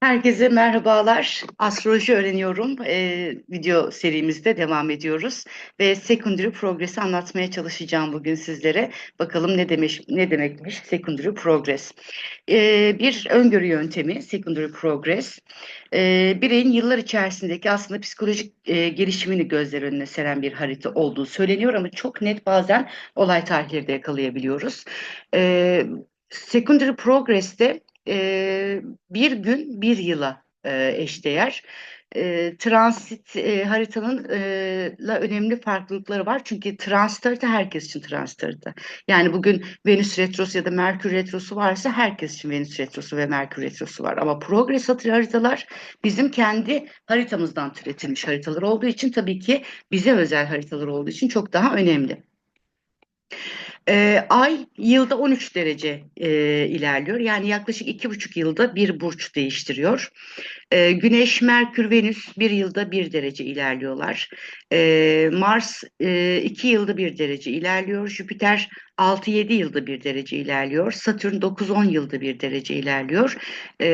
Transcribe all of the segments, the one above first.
Herkese merhabalar. Astroloji öğreniyorum. Ee, video serimizde devam ediyoruz ve secondary progress'i anlatmaya çalışacağım bugün sizlere. Bakalım ne demiş ne demekmiş secondary progress. Ee, bir öngörü yöntemi secondary progress. Ee, bireyin yıllar içerisindeki aslında psikolojik e, gelişimini gözler önüne seren bir harita olduğu söyleniyor ama çok net bazen olay tarihleri de yakalayabiliyoruz. Ee, secondary progress'te e, bir gün bir yıla e, eşdeğer. E, transit e, haritanın e, la önemli farklılıkları var. Çünkü transit harita herkes için transit harita. Yani bugün Venüs retrosu ya da Merkür retrosu varsa herkes için Venüs retrosu ve Merkür retrosu var. Ama progres haritalar bizim kendi haritamızdan türetilmiş haritalar olduğu için tabii ki bize özel haritalar olduğu için çok daha önemli. E, ay yılda 13 derece e, ilerliyor. Yani yaklaşık iki buçuk yılda bir burç değiştiriyor. E, Güneş, Merkür, Venüs bir yılda bir derece ilerliyorlar. E, Mars e, iki yılda bir derece ilerliyor. Jüpiter 6-7 yılda bir derece ilerliyor. Satürn 9-10 yılda bir derece ilerliyor. E,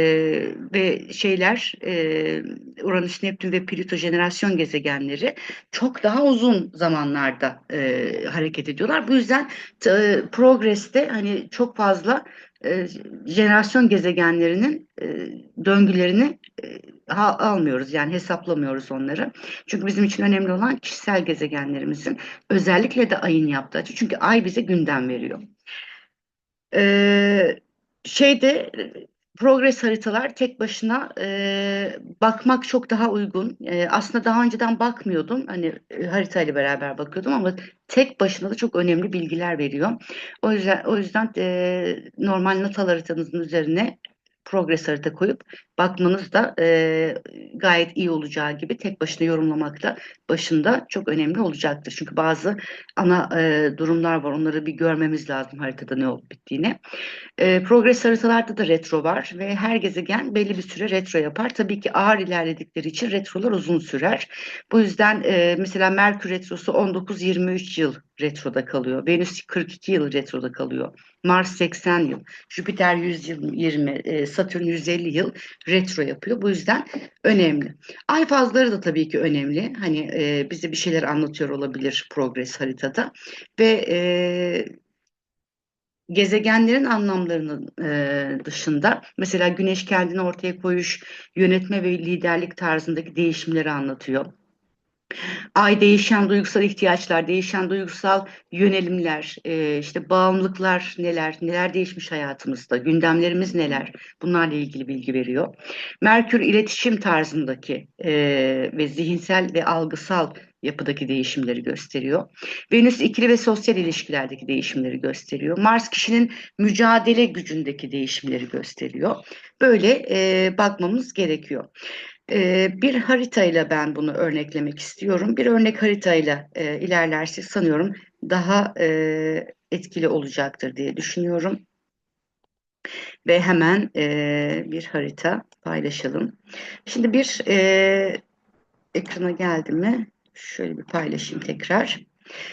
ve şeyler e, Uranüs, Neptün ve Plüto jenerasyon gezegenleri çok daha uzun zamanlarda e, hareket ediyorlar. Bu yüzden e, progreste hani çok fazla e, jenerasyon gezegenlerinin e, döngülerini e, almıyoruz yani hesaplamıyoruz onları. Çünkü bizim için önemli olan kişisel gezegenlerimizin özellikle de ayın yaptığı açı. Çünkü ay bize gündem veriyor. Ee, şeyde progres haritalar tek başına e, bakmak çok daha uygun. E, aslında daha önceden bakmıyordum. Hani e, haritayla beraber bakıyordum ama tek başına da çok önemli bilgiler veriyor. O yüzden o yüzden e, normal natal haritanızın üzerine progres harita koyup bakmanız da e, gayet iyi olacağı gibi tek başına yorumlamak da başında çok önemli olacaktır. Çünkü bazı ana e, durumlar var. Onları bir görmemiz lazım haritada ne olup bittiğini. E, progres haritalarda da retro var ve her gezegen belli bir süre retro yapar. Tabii ki ağır ilerledikleri için retrolar uzun sürer. Bu yüzden e, mesela Merkür retrosu 19-23 yıl retroda kalıyor. Venüs 42 yıl retroda kalıyor. Mars 80 yıl, Jüpiter 120, e, Satürn 150 yıl retro yapıyor. Bu yüzden önemli. Ay fazları da tabii ki önemli. Hani e, bize bir şeyler anlatıyor olabilir progres haritada ve e, gezegenlerin anlamlarının e, dışında mesela güneş kendini ortaya koyuş, yönetme ve liderlik tarzındaki değişimleri anlatıyor. Ay değişen duygusal ihtiyaçlar, değişen duygusal yönelimler, e, işte bağımlılıklar neler, neler değişmiş hayatımızda, gündemlerimiz neler, bunlarla ilgili bilgi veriyor. Merkür iletişim tarzındaki e, ve zihinsel ve algısal yapıdaki değişimleri gösteriyor. Venüs ikili ve sosyal ilişkilerdeki değişimleri gösteriyor. Mars kişinin mücadele gücündeki değişimleri gösteriyor. Böyle e, bakmamız gerekiyor. E, bir haritayla ben bunu örneklemek istiyorum. Bir örnek haritayla e, ilerlersek sanıyorum daha e, etkili olacaktır diye düşünüyorum. Ve hemen e, bir harita paylaşalım. Şimdi bir e, ekrana geldi mi? Şöyle bir paylaşayım tekrar.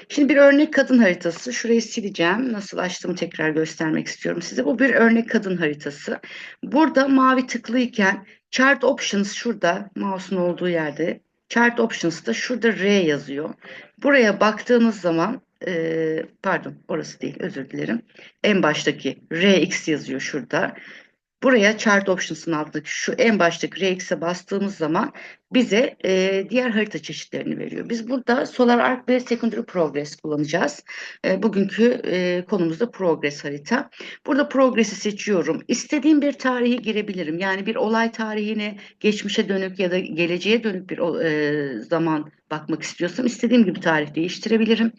Şimdi bir örnek kadın haritası. Şurayı sileceğim. Nasıl açtığımı tekrar göstermek istiyorum size. Bu bir örnek kadın haritası. Burada mavi tıklıyken Chart Options şurada. Mouse'un olduğu yerde. Chart Options'ta şurada R yazıyor. Buraya baktığınız zaman e, pardon orası değil özür dilerim. En baştaki RX yazıyor şurada. Buraya Chart Options'ın altındaki şu en baştaki RX'e bastığımız zaman bize e, diğer harita çeşitlerini veriyor. Biz burada Solar Arc ve Secondary Progress kullanacağız. E, bugünkü e, konumuzda Progress harita. Burada Progress'i seçiyorum. İstediğim bir tarihi girebilirim. Yani bir olay tarihine, geçmişe dönük ya da geleceğe dönük bir e, zaman bakmak istiyorsam istediğim gibi tarih değiştirebilirim.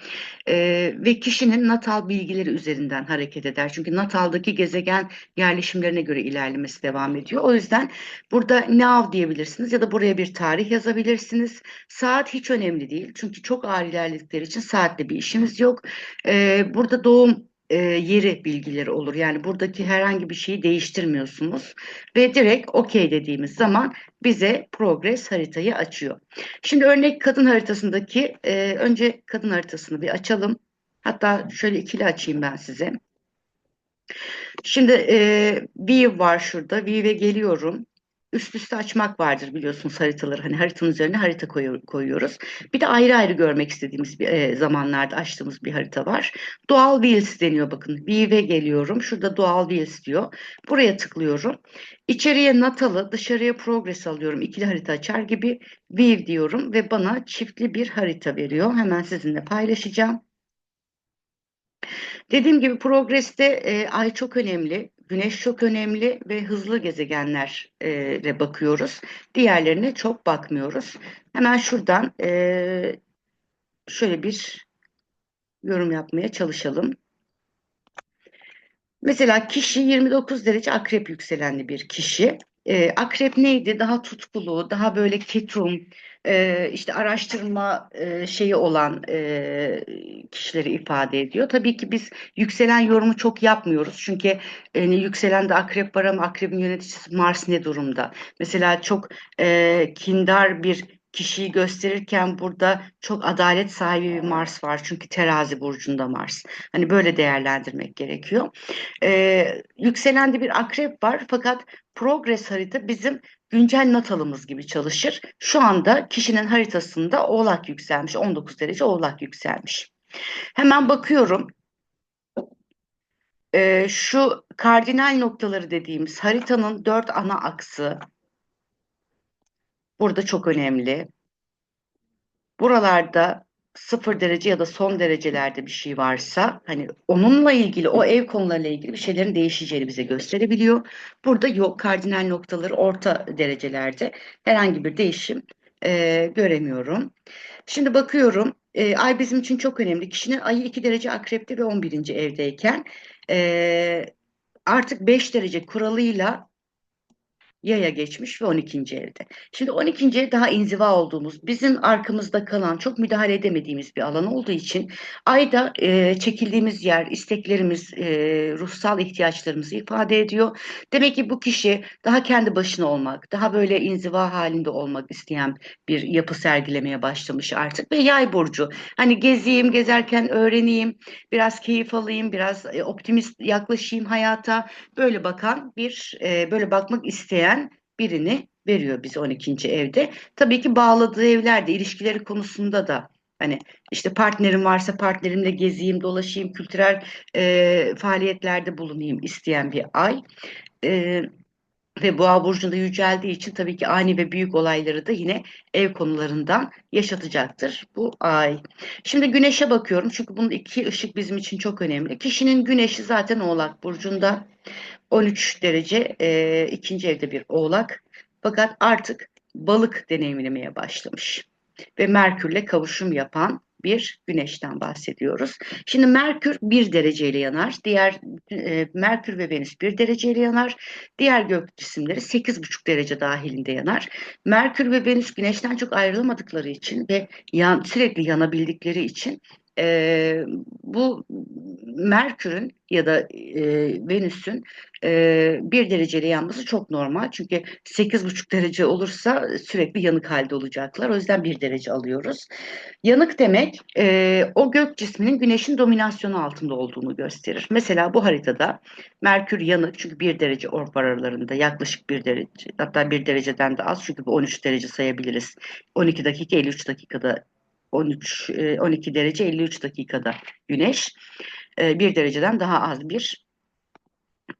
E, ve kişinin natal bilgileri üzerinden hareket eder. Çünkü nataldaki gezegen yerleşimlerine göre ilerlemesi devam ediyor. O yüzden burada now diyebilirsiniz ya da buraya bir tarih yazabilirsiniz. Saat hiç önemli değil. Çünkü çok ağır ilerledikleri için saatte bir işimiz yok. E, burada doğum e, yeri bilgileri olur. Yani buradaki herhangi bir şeyi değiştirmiyorsunuz ve direkt OK dediğimiz zaman bize progress haritayı açıyor. Şimdi örnek kadın haritasındaki e, önce kadın haritasını bir açalım. Hatta şöyle ikili açayım ben size. Şimdi e, view var şurada. View'e geliyorum. Üst üste açmak vardır biliyorsunuz haritaları. Hani haritanın üzerine harita koyu- koyuyoruz. Bir de ayrı ayrı görmek istediğimiz bir, e, zamanlarda açtığımız bir harita var. Doğal Wheels deniyor bakın. View'e geliyorum. Şurada Doğal Wheels diyor. Buraya tıklıyorum. İçeriye natalı, dışarıya progress alıyorum. İkili harita açar gibi view diyorum ve bana çiftli bir harita veriyor. Hemen sizinle paylaşacağım. Dediğim gibi progreste e, ay çok önemli, güneş çok önemli ve hızlı gezegenlere bakıyoruz. Diğerlerine çok bakmıyoruz. Hemen şuradan e, şöyle bir yorum yapmaya çalışalım. Mesela kişi 29 derece akrep yükselenli bir kişi. Ee, akrep neydi? Daha tutkulu, daha böyle ketum, e, işte araştırma e, şeyi olan e, kişileri ifade ediyor. Tabii ki biz yükselen yorumu çok yapmıyoruz. Çünkü yani yükselen de akrep var ama akrebin yöneticisi Mars ne durumda? Mesela çok e, kindar bir kişiyi gösterirken burada çok adalet sahibi bir Mars var. Çünkü terazi burcunda Mars. Hani böyle değerlendirmek gerekiyor. Ee, yükselende bir akrep var fakat progress harita bizim güncel natalımız gibi çalışır. Şu anda kişinin haritasında oğlak yükselmiş. 19 derece oğlak yükselmiş. Hemen bakıyorum. Ee, şu kardinal noktaları dediğimiz haritanın dört ana aksı burada çok önemli. Buralarda sıfır derece ya da son derecelerde bir şey varsa hani onunla ilgili o ev konularıyla ilgili bir şeylerin değişeceğini bize gösterebiliyor. Burada yok kardinal noktaları orta derecelerde herhangi bir değişim e, göremiyorum. Şimdi bakıyorum e, ay bizim için çok önemli. Kişinin ayı 2 derece akrepte ve 11. evdeyken e, artık 5 derece kuralıyla yaya geçmiş ve 12. evde. Şimdi 12. ev daha inziva olduğumuz, bizim arkamızda kalan, çok müdahale edemediğimiz bir alan olduğu için ayda e, çekildiğimiz yer, isteklerimiz, e, ruhsal ihtiyaçlarımızı ifade ediyor. Demek ki bu kişi daha kendi başına olmak, daha böyle inziva halinde olmak isteyen bir yapı sergilemeye başlamış artık ve yay burcu. Hani gezeyim, gezerken öğreneyim, biraz keyif alayım, biraz e, optimist yaklaşayım hayata. Böyle bakan bir, e, böyle bakmak isteyen birini veriyor bize 12. evde. Tabii ki bağladığı evlerde ilişkileri konusunda da hani işte partnerim varsa partnerimle gezeyim, dolaşayım, kültürel e, faaliyetlerde bulunayım isteyen bir ay. E, ve boğa burcunda yüceldiği için tabii ki ani ve büyük olayları da yine ev konularından yaşatacaktır bu ay. Şimdi güneşe bakıyorum çünkü bunun iki ışık bizim için çok önemli. Kişinin güneşi zaten oğlak burcunda. 13 derece e, ikinci evde bir oğlak. Fakat artık balık deneyimlemeye başlamış. Ve Merkürle kavuşum yapan bir güneşten bahsediyoruz. Şimdi Merkür bir dereceyle yanar. Diğer e, Merkür ve Venüs bir dereceyle yanar. Diğer gök cisimleri 8,5 derece dahilinde yanar. Merkür ve Venüs güneşten çok ayrılamadıkları için ve yan, sürekli yanabildikleri için e, bu Merkür'ün ya da e, Venüs'ün e, bir dereceyle yanması çok normal. Çünkü 8,5 derece olursa sürekli yanık halde olacaklar. O yüzden bir derece alıyoruz. Yanık demek e, o gök cisminin güneşin dominasyonu altında olduğunu gösterir. Mesela bu haritada Merkür yanık çünkü bir derece orb aralarında yaklaşık bir derece hatta bir dereceden de az çünkü bu 13 derece sayabiliriz. 12 dakika 53 dakikada 13 12 e, derece 53 dakikada güneş. 1 e, dereceden daha az bir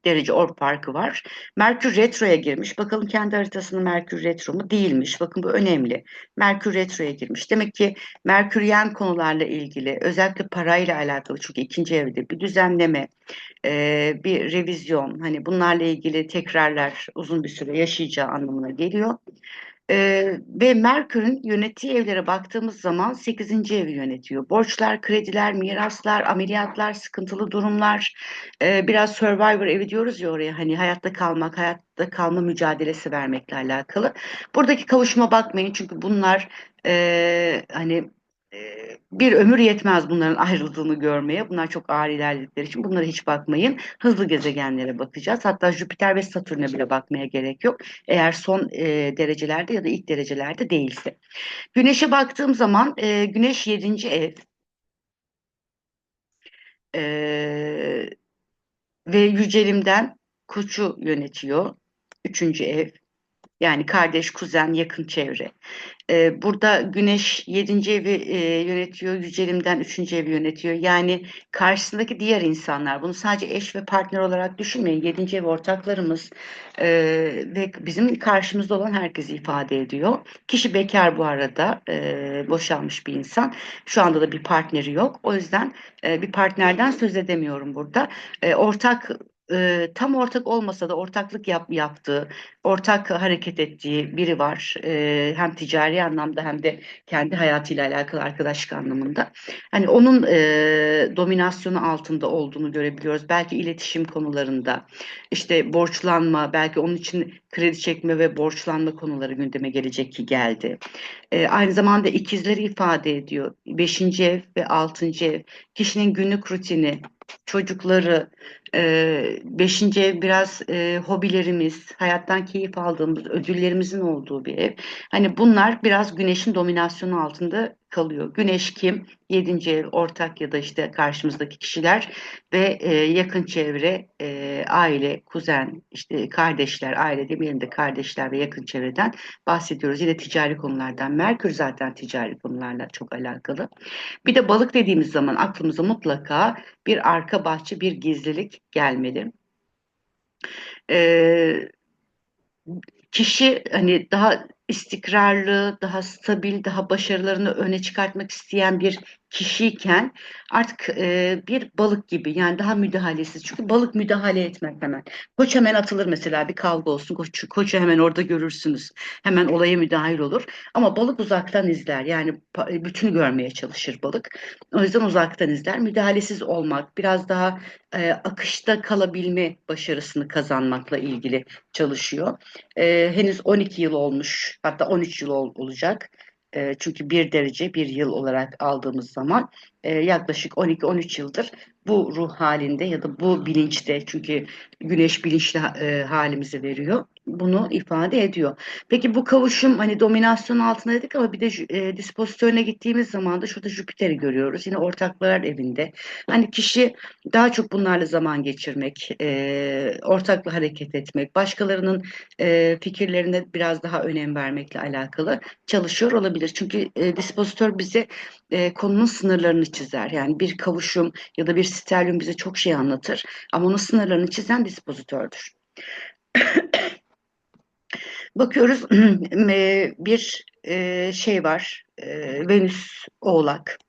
derece orb farkı var. Merkür retroya girmiş. Bakalım kendi haritasında Merkür retro mu? Değilmiş. Bakın bu önemli. Merkür retroya girmiş. Demek ki Merküryen konularla ilgili özellikle parayla alakalı çünkü ikinci evde bir düzenleme, e, bir revizyon hani bunlarla ilgili tekrarlar uzun bir süre yaşayacağı anlamına geliyor. Ee, ve Merkür'ün yönettiği evlere baktığımız zaman 8. evi yönetiyor. Borçlar, krediler, miraslar, ameliyatlar, sıkıntılı durumlar, e, biraz Survivor evi diyoruz ya oraya hani hayatta kalmak, hayatta kalma mücadelesi vermekle alakalı. Buradaki kavuşma bakmayın çünkü bunlar e, hani bir ömür yetmez bunların ayrıldığını görmeye. Bunlar çok ağır ilerledikleri için bunlara hiç bakmayın. Hızlı gezegenlere bakacağız. Hatta Jüpiter ve Satürn'e bile bakmaya gerek yok. Eğer son e, derecelerde ya da ilk derecelerde değilse. Güneşe baktığım zaman e, Güneş 7. ev. E, ve yücelimden koçu yönetiyor. Üçüncü ev. Yani kardeş, kuzen, yakın çevre. Ee, burada Güneş 7. evi e, yönetiyor, Yücelim'den 3. evi yönetiyor. Yani karşısındaki diğer insanlar, bunu sadece eş ve partner olarak düşünmeyin. 7. ev ortaklarımız e, ve bizim karşımızda olan herkesi ifade ediyor. Kişi bekar bu arada, e, boşanmış bir insan. Şu anda da bir partneri yok. O yüzden e, bir partnerden söz edemiyorum burada. E, ortak e, tam ortak olmasa da ortaklık yap, yaptığı, ortak hareket ettiği biri var. E, hem ticari anlamda hem de kendi hayatıyla alakalı arkadaşlık anlamında. Hani onun e, dominasyonu altında olduğunu görebiliyoruz. Belki iletişim konularında, işte borçlanma, belki onun için kredi çekme ve borçlanma konuları gündeme gelecek ki geldi. E, aynı zamanda ikizleri ifade ediyor. Beşinci ev ve altıncı ev. Kişinin günlük rutini, çocukları, e, beşinci ev biraz e, hobilerimiz, hayattan keyif aldığımız, ödüllerimizin olduğu bir ev. Hani bunlar biraz güneşin dominasyonu altında kalıyor. Güneş kim? Yedinci ev, ortak ya da işte karşımızdaki kişiler ve e, yakın çevre, e, aile, kuzen, işte kardeşler, aile demeyelim de kardeşler ve yakın çevreden bahsediyoruz. Yine ticari konulardan. Merkür zaten ticari konularla çok alakalı. Bir de balık dediğimiz zaman aklımıza mutlaka bir arka bahçe, bir gizlilik gelmeli. Ee, kişi hani daha istikrarlı, daha stabil, daha başarılarını öne çıkartmak isteyen bir kişiyken artık e, bir balık gibi yani daha müdahalesiz. Çünkü balık müdahale etmek hemen. Koç hemen atılır mesela bir kavga olsun. Koç, koçu hemen orada görürsünüz. Hemen olaya müdahil olur. Ama balık uzaktan izler. Yani bütün görmeye çalışır balık. O yüzden uzaktan izler. Müdahalesiz olmak, biraz daha e, akışta kalabilme başarısını kazanmakla ilgili çalışıyor. E, henüz 12 yıl olmuş. Hatta 13 yıl ol, olacak e, çünkü bir derece bir yıl olarak aldığımız zaman e, yaklaşık 12-13 yıldır bu ruh halinde ya da bu bilinçte çünkü güneş bilinçli e, halimizi veriyor. Bunu ifade ediyor. Peki bu kavuşum hani dominasyon altında dedik ama bir de e, dispozitörüne gittiğimiz zaman da şurada Jüpiter'i görüyoruz. Yine ortaklar evinde. Hani kişi daha çok bunlarla zaman geçirmek, e, ortakla hareket etmek, başkalarının e, fikirlerine biraz daha önem vermekle alakalı çalışıyor olabilir. Çünkü e, dispozitör bize e, konunun sınırlarını çizer. Yani bir kavuşum ya da bir stelyum bize çok şey anlatır ama onun sınırlarını çizen dispozitördür. Bakıyoruz bir e, şey var e, Venüs Oğlak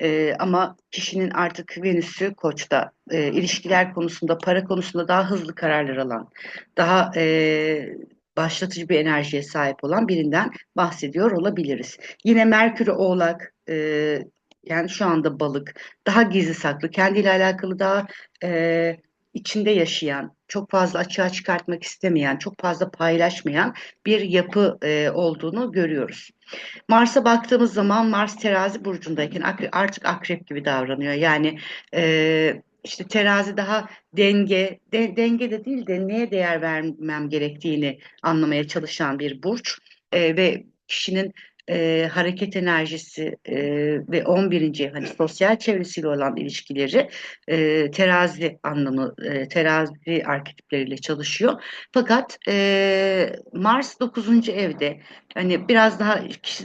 e, ama kişinin artık Venüs'ü Koç'ta e, ilişkiler konusunda para konusunda daha hızlı kararlar alan daha e, başlatıcı bir enerjiye sahip olan birinden bahsediyor olabiliriz. Yine Merkür Oğlak e, yani şu anda balık daha gizli saklı kendiyle alakalı daha e, içinde yaşayan çok fazla açığa çıkartmak istemeyen çok fazla paylaşmayan bir yapı e, olduğunu görüyoruz. Mars'a baktığımız zaman Mars terazi burcundayken artık akrep gibi davranıyor. Yani e, işte terazi daha denge, de, denge de değil de neye değer vermem gerektiğini anlamaya çalışan bir burç e, ve kişinin e, hareket enerjisi e, ve 11. hani sosyal çevresiyle olan ilişkileri e, terazi anlamı, e, terazi arketipleriyle çalışıyor. Fakat e, Mars 9. evde hani biraz daha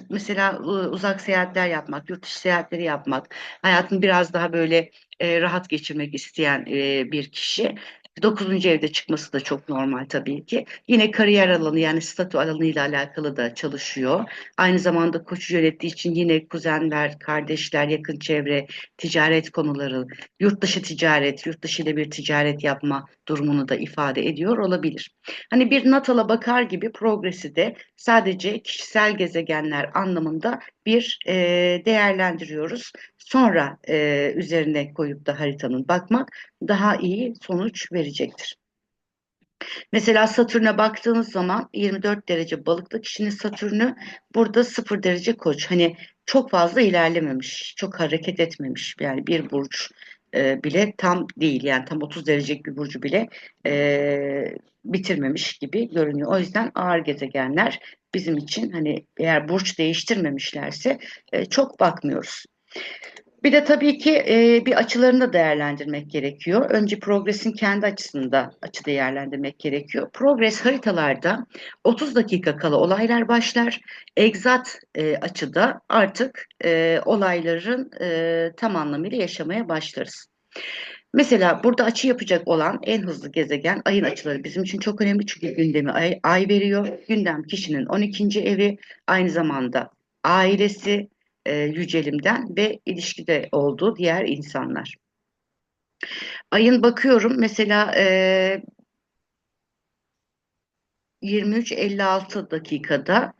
mesela uzak seyahatler yapmak, yurt dışı seyahatleri yapmak, hayatını biraz daha böyle e, rahat geçirmek isteyen e, bir kişi. Dokuzuncu evde çıkması da çok normal tabii ki. Yine kariyer alanı yani statü alanıyla alakalı da çalışıyor. Aynı zamanda koçu yönettiği için yine kuzenler, kardeşler, yakın çevre, ticaret konuları, yurt dışı ticaret, yurt dışı ile bir ticaret yapma durumunu da ifade ediyor olabilir. Hani bir natala bakar gibi progresi de sadece kişisel gezegenler anlamında bir e, değerlendiriyoruz. Sonra e, üzerine koyup da haritanın bakmak daha iyi sonuç verecektir. Mesela Satürn'e baktığınız zaman 24 derece balıkta kişinin Satürn'ü burada 0 derece koç. Hani çok fazla ilerlememiş, çok hareket etmemiş. Yani bir burç e, bile tam değil. Yani tam 30 derecelik bir burcu bile e, bitirmemiş gibi görünüyor. O yüzden ağır gezegenler bizim için hani eğer burç değiştirmemişlerse e, çok bakmıyoruz. Bir de tabii ki e, bir açılarını da değerlendirmek gerekiyor. Önce progresin kendi açısında açı değerlendirmek gerekiyor. Progres haritalarda 30 dakika kala olaylar başlar. Egzat e, açıda artık e, olayların e, tam anlamıyla yaşamaya başlarız. Mesela burada açı yapacak olan en hızlı gezegen ayın açıları bizim için çok önemli çünkü gündemi ay, ay veriyor. Gündem kişinin 12. evi aynı zamanda ailesi, e, yücelimden ve ilişkide olduğu diğer insanlar. Ayın bakıyorum mesela e, 23-56 dakikada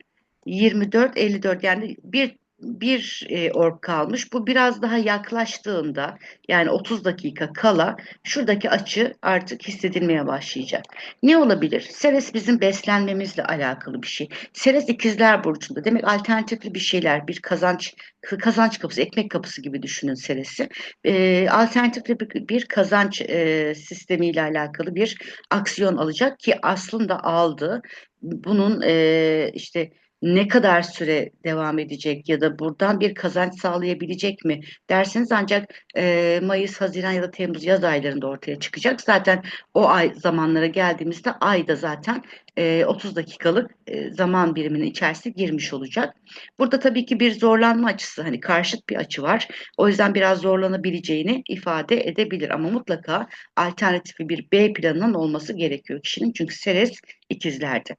24-54 yani bir bir e, orb kalmış. Bu biraz daha yaklaştığında yani 30 dakika kala şuradaki açı artık hissedilmeye başlayacak. Ne olabilir? Seres bizim beslenmemizle alakalı bir şey. Seres ikizler burcunda. Demek alternatifli bir şeyler, bir kazanç kazanç kapısı, ekmek kapısı gibi düşünün Seres'i. E, alternatifli bir, bir kazanç e, sistemiyle alakalı bir aksiyon alacak ki aslında aldı. Bunun e, işte ne kadar süre devam edecek ya da buradan bir kazanç sağlayabilecek mi derseniz ancak e, Mayıs, Haziran ya da Temmuz yaz aylarında ortaya çıkacak. Zaten o ay zamanlara geldiğimizde ayda zaten e, 30 dakikalık e, zaman biriminin içerisine girmiş olacak. Burada tabii ki bir zorlanma açısı hani karşıt bir açı var. O yüzden biraz zorlanabileceğini ifade edebilir ama mutlaka alternatifi bir B planının olması gerekiyor kişinin çünkü Seres ikizlerde.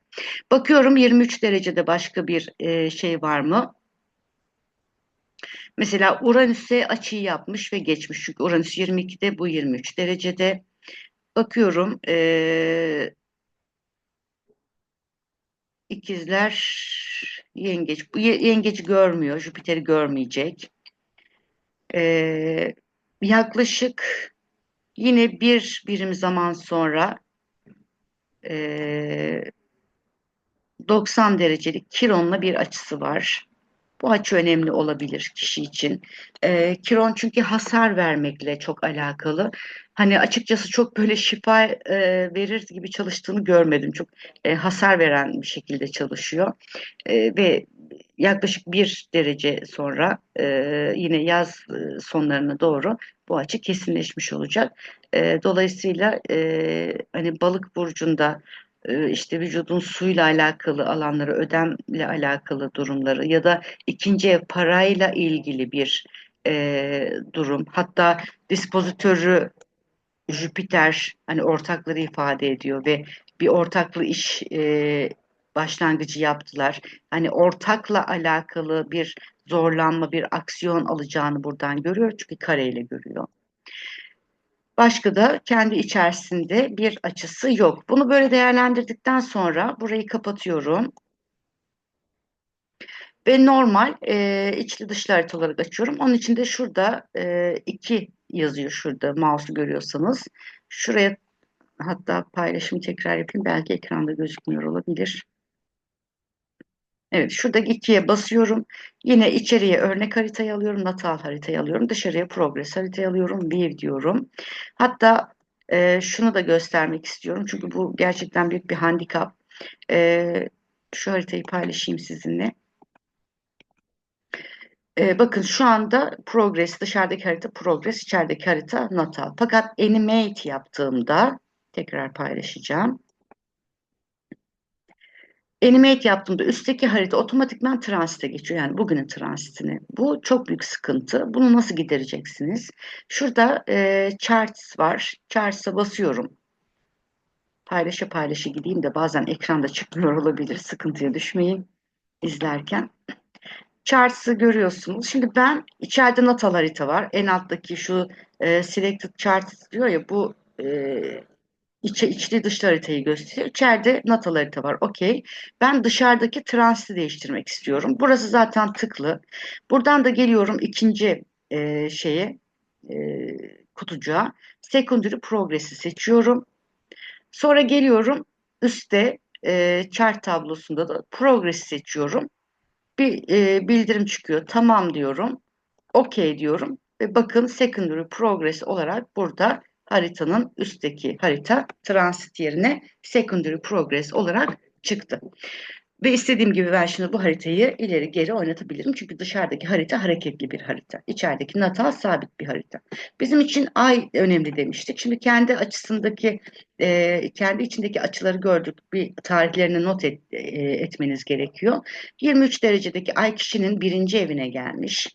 Bakıyorum 23 derecede başka bir e, şey var mı? Mesela Uranüs'e açıyı yapmış ve geçmiş. Çünkü Uranüs 22'de bu 23 derecede. Bakıyorum e, ikizler yengeç. Bu yengeci görmüyor. Jüpiter'i görmeyecek. E, yaklaşık yine bir birim zaman sonra e, 90 derecelik Kiron'la bir açısı var. Bu açı önemli olabilir kişi için. E, Kiron çünkü hasar vermekle çok alakalı. Hani açıkçası çok böyle şifa e, verir gibi çalıştığını görmedim. Çok e, hasar veren bir şekilde çalışıyor. E, ve yaklaşık bir derece sonra e, yine yaz sonlarına doğru bu açı kesinleşmiş olacak. E, dolayısıyla e, hani balık burcunda e, işte vücudun suyla alakalı alanları, ödemle alakalı durumları ya da ikinci ev parayla ilgili bir e, durum. Hatta dispozitörü Jüpiter hani ortakları ifade ediyor ve bir ortaklı iş e, başlangıcı yaptılar. Hani ortakla alakalı bir zorlanma, bir aksiyon alacağını buradan görüyor çünkü kareyle görüyor. Başka da kendi içerisinde bir açısı yok. Bunu böyle değerlendirdikten sonra burayı kapatıyorum. Ve normal e, içli dışlı harita olarak açıyorum. Onun için de şurada e, iki yazıyor şurada mouse'u görüyorsanız. Şuraya hatta paylaşımı tekrar yapayım. Belki ekranda gözükmüyor olabilir. Evet şuradaki ikiye basıyorum. Yine içeriye örnek haritayı alıyorum. Natal haritayı alıyorum. Dışarıya progress haritayı alıyorum. View diyorum. Hatta e, şunu da göstermek istiyorum. Çünkü bu gerçekten büyük bir handikap. E, şu haritayı paylaşayım sizinle. E, bakın şu anda progress dışarıdaki harita progress içerideki harita natal. Fakat animate yaptığımda tekrar paylaşacağım. Animate yaptığımda üstteki harita otomatikman transite geçiyor. Yani bugünün transitini. Bu çok büyük sıkıntı. Bunu nasıl gidereceksiniz? Şurada e, charts var. Charts'a basıyorum. Paylaşa paylaşa gideyim de bazen ekranda çıkmıyor olabilir. Sıkıntıya düşmeyin izlerken. Charts'ı görüyorsunuz. Şimdi ben içeride natal harita var. En alttaki şu e, selected charts diyor ya bu e, içe, içli dışlı haritayı gösteriyor. İçeride natal harita var. Okey. Ben dışarıdaki transiti değiştirmek istiyorum. Burası zaten tıklı. Buradan da geliyorum ikinci e, şeye e, kutucuğa. Secondary Progress'i seçiyorum. Sonra geliyorum üstte e, chart tablosunda da Progress'i seçiyorum. Bir e, bildirim çıkıyor. Tamam diyorum. Okey diyorum. Ve bakın Secondary Progress olarak burada haritanın üstteki harita transit yerine secondary progress olarak çıktı. Ve istediğim gibi ben şimdi bu haritayı ileri geri oynatabilirim. Çünkü dışarıdaki harita hareketli bir harita. İçerideki natal sabit bir harita. Bizim için ay önemli demiştik. Şimdi kendi açısındaki, e, kendi içindeki açıları gördük. Bir tarihlerini not et, e, etmeniz gerekiyor. 23 derecedeki ay kişinin birinci evine gelmiş.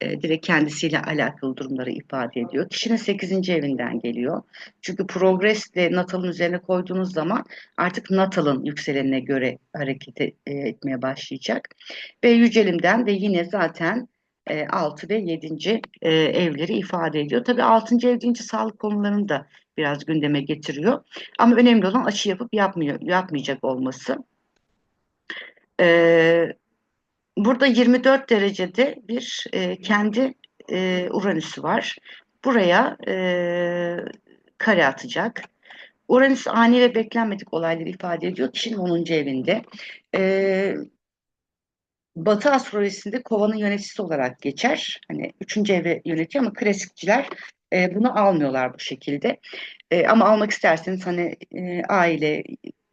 E, direkt kendisiyle alakalı durumları ifade ediyor. Kişinin 8. evinden geliyor. Çünkü progresle natalın üzerine koyduğunuz zaman artık natalın yükselenine göre hareket e- etmeye başlayacak. Ve yücelimden de yine zaten e, 6 ve 7. E, evleri ifade ediyor. Tabii 6. ev deyince sağlık konularını da biraz gündeme getiriyor. Ama önemli olan açı yapıp yapmıyor, yapmayacak olması. E, burada 24 derecede bir e, kendi e, Uranüs'ü var. Buraya e, kare atacak. Uranüs ani ve beklenmedik olayları ifade ediyor. Kişinin 10. evinde. Ee, Batı astrolojisinde kovanın yöneticisi olarak geçer. Hani 3. evi yönetiyor ama klasikçiler e, bunu almıyorlar bu şekilde. E, ama almak isterseniz hani e, aile,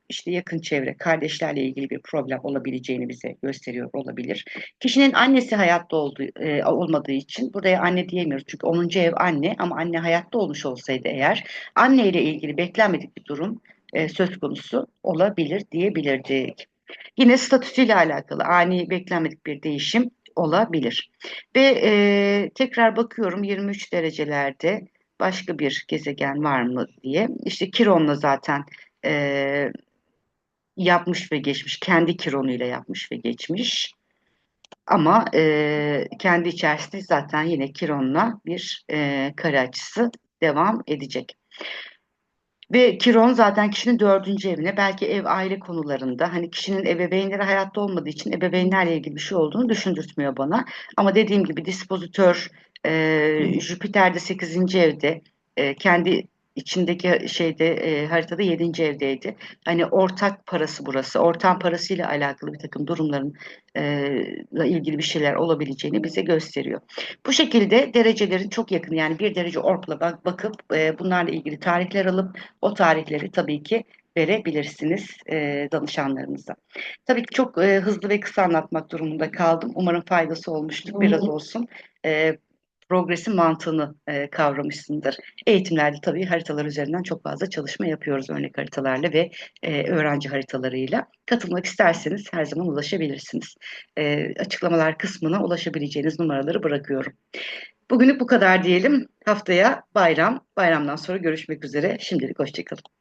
işte yakın çevre, kardeşlerle ilgili bir problem olabileceğini bize gösteriyor olabilir. Kişinin annesi hayatta olduğu, e, olmadığı için buraya anne diyemiyoruz. Çünkü 10. ev anne ama anne hayatta olmuş olsaydı eğer anne ile ilgili beklenmedik bir durum e, söz konusu olabilir diyebilirdik. Yine statüsüyle alakalı ani beklenmedik bir değişim olabilir. Ve e, tekrar bakıyorum 23 derecelerde başka bir gezegen var mı diye. İşte Kiron'la zaten e, yapmış ve geçmiş. Kendi Kiron'uyla yapmış ve geçmiş. Ama e, kendi içerisinde zaten yine Kiron'la bir e, kare açısı devam edecek. Ve Kiron zaten kişinin dördüncü evine belki ev aile konularında hani kişinin ebeveynleri hayatta olmadığı için ebeveynlerle ilgili bir şey olduğunu düşündürtmüyor bana. Ama dediğim gibi dispozitör e, Jüpiter'de 8. evde e, kendi içindeki şeyde e, haritada 7. evdeydi. Hani ortak parası burası. Ortam parasıyla alakalı bir takım durumların ile ilgili bir şeyler olabileceğini bize gösteriyor. Bu şekilde derecelerin çok yakın yani bir derece orkla bak, bakıp e, bunlarla ilgili tarihler alıp o tarihleri tabii ki verebilirsiniz e, danışanlarınıza. Tabii ki çok e, hızlı ve kısa anlatmak durumunda kaldım. Umarım faydası olmuştur. Biraz olsun. E, progresin mantığını e, kavramışsındır. Eğitimlerde tabii haritalar üzerinden çok fazla çalışma yapıyoruz örnek haritalarla ve e, öğrenci haritalarıyla. Katılmak isterseniz her zaman ulaşabilirsiniz. E, açıklamalar kısmına ulaşabileceğiniz numaraları bırakıyorum. Bugünlük bu kadar diyelim. Haftaya bayram, bayramdan sonra görüşmek üzere. Şimdilik hoşçakalın.